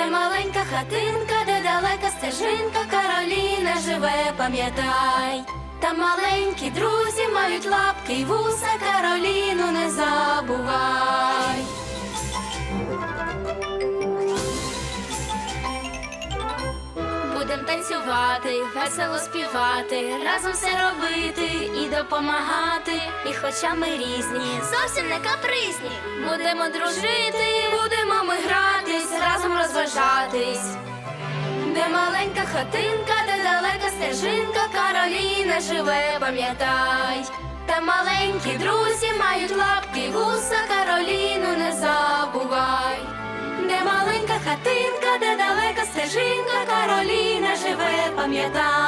маленька хатинка, де далека стежинка, Кароліна живе, пам'ятай. Та маленькі друзі мають лапки й вуса, Кароліну не забувай. Будем танцювати, весело співати, разом все робити і допомагати. І хоча ми різні, зовсім не капризні. Будемо дружити, будемо ми разом розважатись. Де маленька хатинка, де далека стежинка, Кароліна живе, пам'ятай. Та маленькі друзі мають лапки, вуса, Кароліну не забувай. Де маленька хатинка, де далека стежинка, Кароліна живе, пам'ятай.